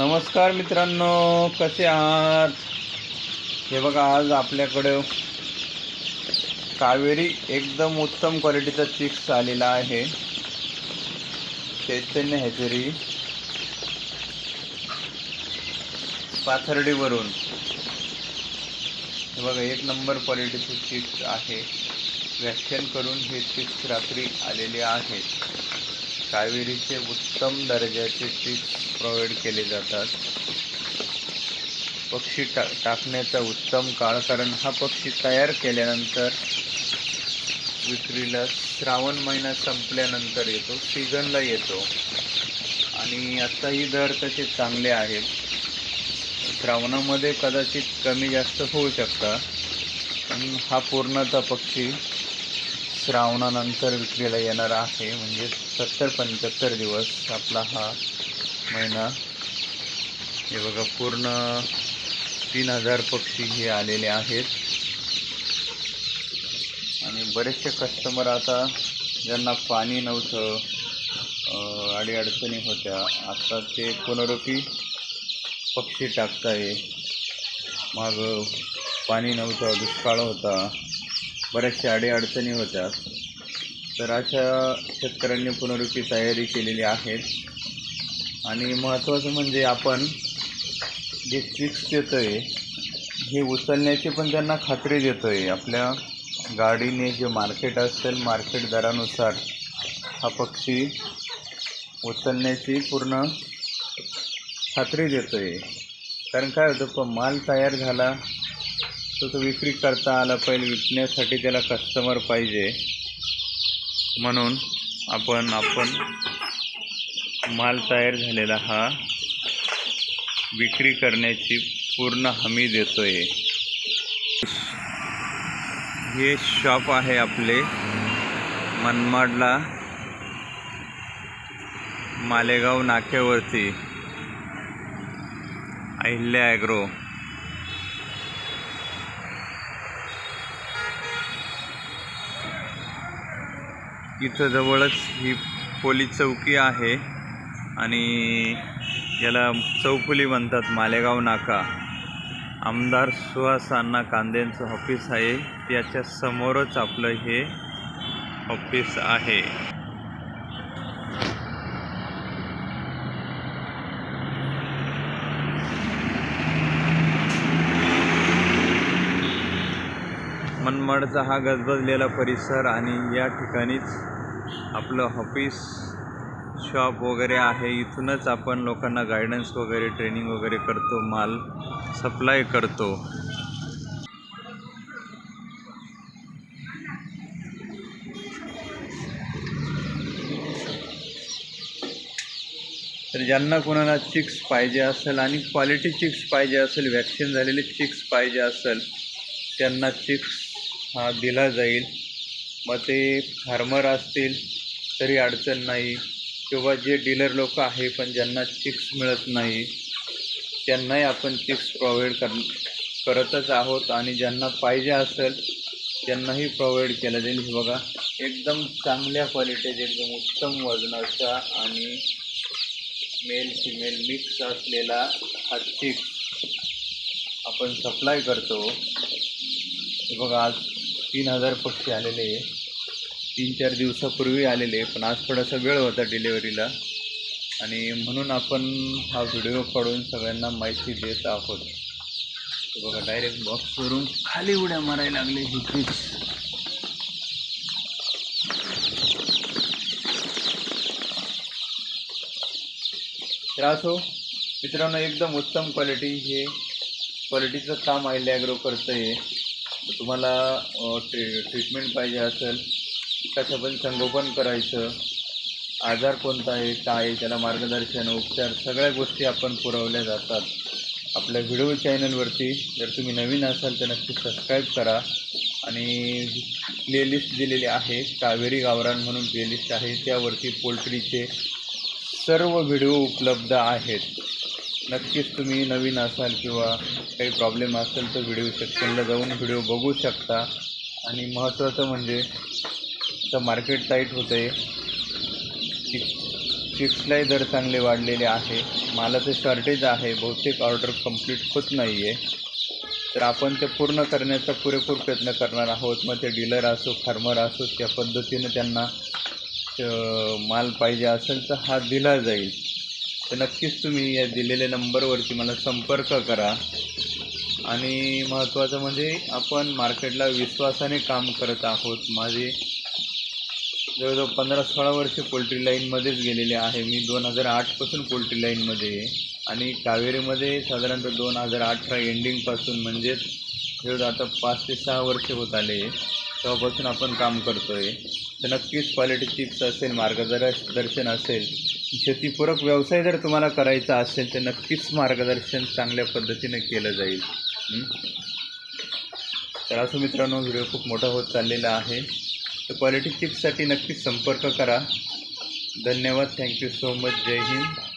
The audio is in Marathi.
नमस्कार मित्रांनो कसे आहात? हे बघा आज आपल्याकडं कावेरी एकदम उत्तम क्वालिटीचा चिक्स आलेला आहे. चैतन्य हॅचरी. पाथर्डीवरून. हे बघा एक नंबर क्वालिटीचे चिक्स आहे. व्याख्यान करून हे चिक्स रात्री आलेले आहेत. कावेरीचे उत्तम दर्जाचे चिप्स प्रोव्हाइड केले जातात. पक्षी टा टाकण्याचा उत्तम काळ कारण हा पक्षी तयार केल्यानंतर विक्रीला श्रावण महिना संपल्यानंतर येतो सीझनला येतो. आणि आत्ताही दर तसे चांगले आहेत. श्रावणामध्ये कदाचित कमी जास्त होऊ शकता पण हा पूर्णतः पक्षी श्रावणानंतर विक्रीला येणार आहे म्हणजे सत्तर पंच्याहत्तर दिवस आपला हा महिना. हे बघा पूर्ण तीन हजार पक्षी हे आलेले आहेत. आणि बरेचसे कस्टमर आता ज्यांना पाणी नव्हतं अडीअडचणी होत्या आता ते पुनरुपी पक्षी टाकताय. मग पाणी नव्हतं दुष्काळ होता. बऱ्याचशा अडीअडचणी होत्या. तर अशा शेतकऱ्यांनी पुनरुपी तयारी केलेली आहे. आणि महत्त्वाचं म्हणजे आपण जे चिप्स देतो आहे हे उचलण्याची पण त्यांना खात्री देतो आहे आपल्या गाडीने जे मार्केट असेल मार्केट दरानुसार हा पक्षी उचलण्याची पूर्ण खात्री देतो आहे कारण काय होतं पण माल तयार झाला तो तो विक्री करता आला पहिले विकण्यासाठी त्याला कस्टमर पाहिजे. म्हणून आपण आपण माल तयार झालेला हा विक्री करण्याची पूर्ण हमी देतोय. हे शॉप आहे आपले मनमाडला मालेगाव नाक्यावरती. अहिल्या ॲग्रो. इथं जवळच ही पोलीस चौकी आहे. आणि याला चौफुली म्हणतात मालेगाव नाका. आमदार सुहास अण्णा कांदेंचं ऑफिस आहे. त्याच्या समोरच आपलं हे ऑफिस आहे. मनमाडचा हा गजबजलेला परिसर आणि या ठिकाणीच आपलं ऑफिस शॉप वगैरे आहे. इथूनच आपण लोकांना गायडन्स वगैरे ट्रेनिंग वगैरे करतो माल सप्लाय करतो. तर ज्यांना कोणाला चिक्स पाहिजे असेल आणि क्वालिटी चिक्स पाहिजे असेल वॅक्सिन झालेले चिक्स पाहिजे असेल त्यांना चिक्स हा दिला जाईल. मग ते फार्मर असतील तरी अडचण नाही. किंवा जे डीलर लोक आहे पण ज्यांना चिक्स मिळत नाही त्यांनाही आपण चिक्स प्रोव्हाइड कर करतच आहोत आणि ज्यांना पाहिजे असेल त्यांनाही प्रोव्हाइड केलं जाईल. हे बघा एकदम चांगल्या क्वालिटीचे एकदम उत्तम वजनाचा आणि मेल फिमेल मिक्स असलेला हा चिक्स आपण सप्लाय करतो. हे बघा आज तीन हजार पक्षी आलेले आहे. तीन चार दिवसापूर्वी आलेले पण आज थोडासा वेळ होता डिलेवरीला आणि म्हणून आपण हा व्हिडिओ काढून सगळ्यांना माहिती देत आहोत. बघा डायरेक्ट बॉक्सवरून खाली उड्या मारायला लागले ही चिप्स तर असो मित्रांनो एकदम उत्तम क्वालिटी हे क्वालिटीचं काम आहे ॲग्रो करतं आहे तुम्हाला ट्री ट्रीटमेंट पाहिजे असेल कसं पण संगोपन करायचं. आजार कोणता आहे काय आहे त्याला मार्गदर्शन उपचार सगळ्या गोष्टी आपण पुरवल्या जातात. आपल्या व्हिडिओ चॅनलवरती जर तुम्ही नवीन असाल तर नक्की सबस्क्राईब करा. आणि प्लेलिस्ट दिलेली आहे कावेरी गावरान म्हणून प्लेलिस्ट आहे. त्यावरती पोल्ट्रीचे सर्व व्हिडिओ उपलब्ध आहेत. नक्कीच तुम्ही नवीन असाल किंवा काही प्रॉब्लेम असेल तर व्हिडिओ सेक्शनला जाऊन व्हिडिओ बघू शकता. आणि महत्त्वाचं म्हणजे तर मार्केट टाईट होतं. आहे चिप्सलाही दर चांगले वाढलेले आहे. मालाचं शॉर्टेज आहे. बहुतेक ऑर्डर कंप्लीट होत नाही आहे तर आपण ते पूर्ण करण्याचा पुरेपूर प्रयत्न करणार आहोत. मग ते डीलर असो फार्मर असो त्या पद्धतीनं त्यांना माल पाहिजे असेल तर हा दिला जाईल. तर नक्कीच तुम्ही या दिलेल्या नंबरवरती मला संपर्क करा. आणि महत्त्वाचं म्हणजे आपण मार्केटला विश्वासाने काम करत आहोत. माझे जवळजवळ पंधरा सोळा वर्ष पोल्ट्री लाईनमध्येच गेलेले आहे. मी दोन हजार आठपासून पोल्ट्री लाईनमध्ये आहे. आणि कावेरीमध्ये साधारणतः दोन हजार अठरा एंडिंगपासून म्हणजेच जवळजवळ आता पाच ते सहा वर्ष होत आले तेव्हापासून आपण काम करतो आहे तर नक्कीच क्वालिटी चिप्स असेल मार्गदर्शन असेल शेतीपूरक व्यवसाय जर तुम्हाला करायचा असेल तर नक्कीच मार्गदर्शन चांगल्या पद्धतीने केलं जाईल. तर असं मित्रांनो व्हिडिओ खूप मोठा होत चाललेला आहे. तर क्वालिटी चिप्ससाठी नक्कीच संपर्क करा. धन्यवाद. थँक्यू सो मच जय हिंद